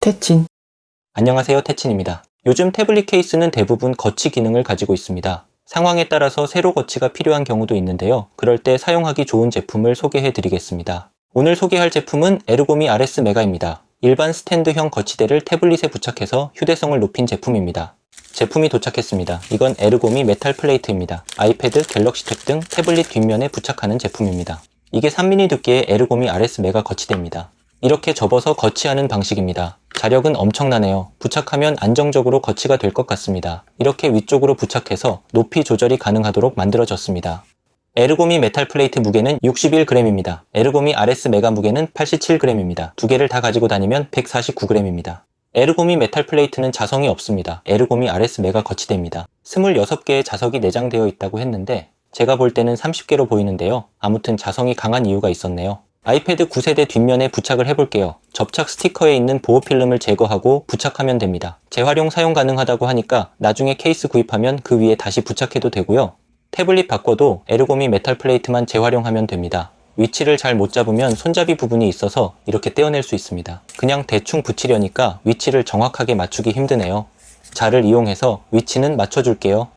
태친 안녕하세요 태친입니다. 요즘 태블릿 케이스는 대부분 거치 기능을 가지고 있습니다. 상황에 따라서 세로 거치가 필요한 경우도 있는데요. 그럴 때 사용하기 좋은 제품을 소개해 드리겠습니다. 오늘 소개할 제품은 에르고미 RS 메가입니다. 일반 스탠드형 거치대를 태블릿에 부착해서 휴대성을 높인 제품입니다. 제품이 도착했습니다. 이건 에르고미 메탈 플레이트입니다. 아이패드, 갤럭시 탭 등 태블릿 뒷면에 부착하는 제품입니다. 이게 3mm 두께의 에르고미 RS 메가 거치대입니다. 이렇게 접어서 거치하는 방식입니다. 자력은 엄청나네요. 부착하면 안정적으로 거치가 될 것 같습니다. 이렇게 위쪽으로 부착해서 높이 조절이 가능하도록 만들어졌습니다. 에르고미 메탈 플레이트 무게는 61g입니다. 에르고미 RS 메가 무게는 87g입니다. 두 개를 다 가지고 다니면 149g입니다. 에르고미 메탈 플레이트는 자성이 없습니다. 에르고미 RS 메가 거치대입니다. 26개의 자석이 내장되어 있다고 했는데 제가 볼 때는 30개로 보이는데요. 아무튼 자성이 강한 이유가 있었네요. 아이패드 9세대 뒷면에 부착을 해볼게요. 접착 스티커에 있는 보호 필름을 제거하고 부착하면 됩니다. 재활용 사용 가능하다고 하니까 나중에 케이스 구입하면 그 위에 다시 부착해도 되고요. 태블릿 바꿔도 에르고미 메탈 플레이트만 재활용하면 됩니다. 위치를 잘 못 잡으면 손잡이 부분이 있어서 이렇게 떼어낼 수 있습니다. 그냥 대충 붙이려니까 위치를 정확하게 맞추기 힘드네요. 자를 이용해서 위치는 맞춰줄게요.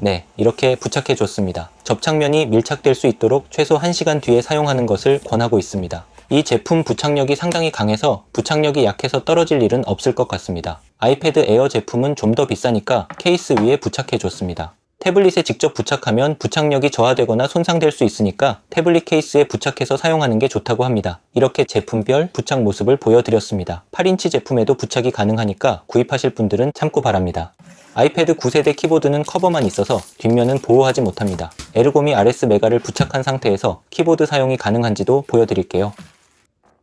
네, 이렇게 부착해 줬습니다. 접착면이 밀착될 수 있도록 최소 1시간 뒤에 사용하는 것을 권하고 있습니다. 이 제품 부착력이 상당히 강해서 부착력이 약해서 떨어질 일은 없을 것 같습니다. 아이패드 에어 제품은 좀 더 비싸니까 케이스 위에 부착해 줬습니다. 태블릿에 직접 부착하면 부착력이 저하되거나 손상될 수 있으니까 태블릿 케이스에 부착해서 사용하는 게 좋다고 합니다. 이렇게 제품별 부착 모습을 보여드렸습니다. 8인치 제품에도 부착이 가능하니까 구입하실 분들은 참고 바랍니다. 아이패드 9세대 키보드는 커버만 있어서 뒷면은 보호하지 못합니다. 에르고미 RS 메가를 부착한 상태에서 키보드 사용이 가능한지도 보여드릴게요.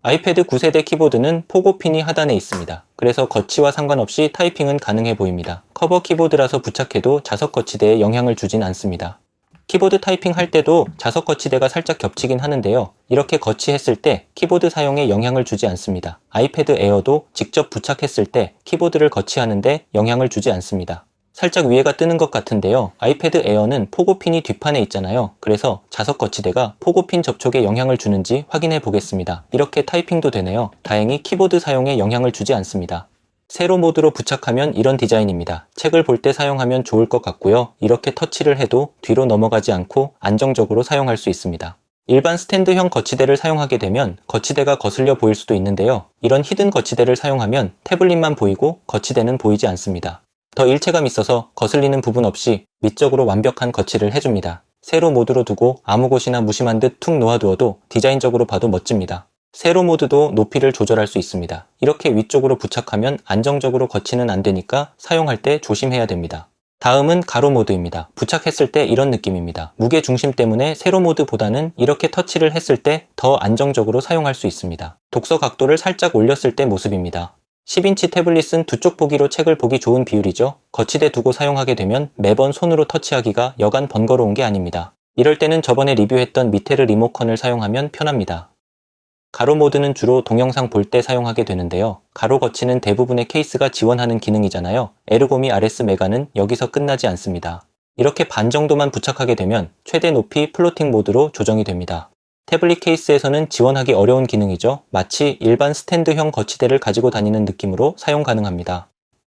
아이패드 9세대 키보드는 포고핀이 하단에 있습니다. 그래서 거치와 상관없이 타이핑은 가능해 보입니다. 커버 키보드라서 부착해도 자석 거치대에 영향을 주진 않습니다. 키보드 타이핑 할 때도 자석 거치대가 살짝 겹치긴 하는데요. 이렇게 거치했을 때 키보드 사용에 영향을 주지 않습니다. 아이패드 에어도 직접 부착했을 때 키보드를 거치하는데 영향을 주지 않습니다. 살짝 위에가 뜨는 것 같은데요. 아이패드 에어는 포고핀이 뒷판에 있잖아요. 그래서 자석 거치대가 포고핀 접촉에 영향을 주는지 확인해 보겠습니다. 이렇게 타이핑도 되네요. 다행히 키보드 사용에 영향을 주지 않습니다. 세로 모드로 부착하면 이런 디자인입니다. 책을 볼 때 사용하면 좋을 것 같고요. 이렇게 터치를 해도 뒤로 넘어가지 않고 안정적으로 사용할 수 있습니다. 일반 스탠드형 거치대를 사용하게 되면 거치대가 거슬려 보일 수도 있는데요. 이런 히든 거치대를 사용하면 태블릿만 보이고 거치대는 보이지 않습니다. 더 일체감 있어서 거슬리는 부분 없이 밑적으로 완벽한 거치를 해줍니다. 세로 모드로 두고 아무 곳이나 무심한 듯 툭 놓아두어도 디자인적으로 봐도 멋집니다. 세로 모드도 높이를 조절할 수 있습니다. 이렇게 위쪽으로 부착하면 안정적으로 거치는 안 되니까 사용할 때 조심해야 됩니다. 다음은 가로 모드입니다. 부착했을 때 이런 느낌입니다. 무게 중심 때문에 세로 모드보다는 이렇게 터치를 했을 때 더 안정적으로 사용할 수 있습니다. 독서 각도를 살짝 올렸을 때 모습입니다. 10인치 태블릿은 두 쪽 보기로 책을 보기 좋은 비율이죠. 거치대 두고 사용하게 되면 매번 손으로 터치하기가 여간 번거로운 게 아닙니다. 이럴 때는 저번에 리뷰했던 미테르 리모컨을 사용하면 편합니다. 가로 모드는 주로 동영상 볼 때 사용하게 되는데요. 가로 거치는 대부분의 케이스가 지원하는 기능이잖아요. 에르고미 RS 메가는 여기서 끝나지 않습니다. 이렇게 반 정도만 부착하게 되면 최대 높이 플로팅 모드로 조정이 됩니다. 태블릿 케이스에서는 지원하기 어려운 기능이죠. 마치 일반 스탠드형 거치대를 가지고 다니는 느낌으로 사용 가능합니다.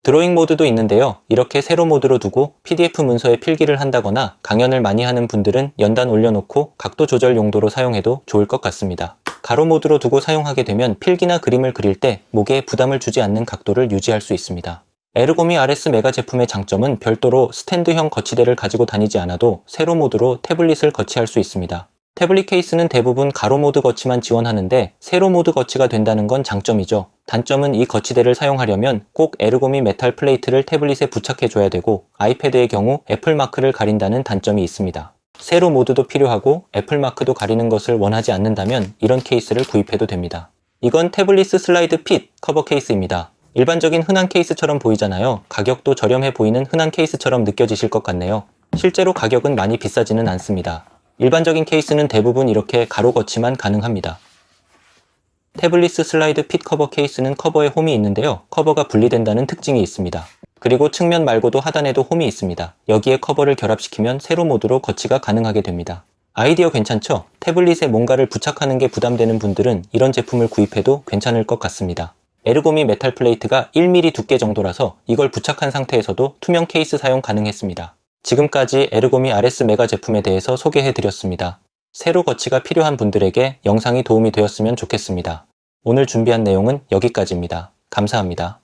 드로잉 모드도 있는데요. 이렇게 세로 모드로 두고 PDF 문서에 필기를 한다거나 강연을 많이 하는 분들은 연단 올려놓고 각도 조절 용도로 사용해도 좋을 것 같습니다. 가로 모드로 두고 사용하게 되면 필기나 그림을 그릴 때 목에 부담을 주지 않는 각도를 유지할 수 있습니다. 에르고미 RS 메가 제품의 장점은 별도로 스탠드형 거치대를 가지고 다니지 않아도 세로 모드로 태블릿을 거치할 수 있습니다. 태블릿 케이스는 대부분 가로 모드 거치만 지원하는데 세로 모드 거치가 된다는 건 장점이죠. 단점은 이 거치대를 사용하려면 꼭 에르고미 메탈 플레이트를 태블릿에 부착해 줘야 되고 아이패드의 경우 애플 마크를 가린다는 단점이 있습니다. 세로 모드도 필요하고 애플 마크도 가리는 것을 원하지 않는다면 이런 케이스를 구입해도 됩니다. 이건 태블릿 슬라이드 핏 커버 케이스입니다. 일반적인 흔한 케이스처럼 보이잖아요. 가격도 저렴해 보이는 흔한 케이스처럼 느껴지실 것 같네요. 실제로 가격은 많이 비싸지는 않습니다. 일반적인 케이스는 대부분 이렇게 가로 거치만 가능합니다. 태블릿 슬라이드 핏 커버 케이스는 커버에 홈이 있는데요. 커버가 분리된다는 특징이 있습니다. 그리고 측면 말고도 하단에도 홈이 있습니다. 여기에 커버를 결합시키면 세로 모드로 거치가 가능하게 됩니다. 아이디어 괜찮죠? 태블릿에 뭔가를 부착하는 게 부담되는 분들은 이런 제품을 구입해도 괜찮을 것 같습니다. 에르고미 메탈 플레이트가 1mm 두께 정도라서 이걸 부착한 상태에서도 투명 케이스 사용 가능했습니다. 지금까지 에르고미 RS 메가 제품에 대해서 소개해 드렸습니다. 세로 거치가 필요한 분들에게 영상이 도움이 되었으면 좋겠습니다. 오늘 준비한 내용은 여기까지입니다. 감사합니다.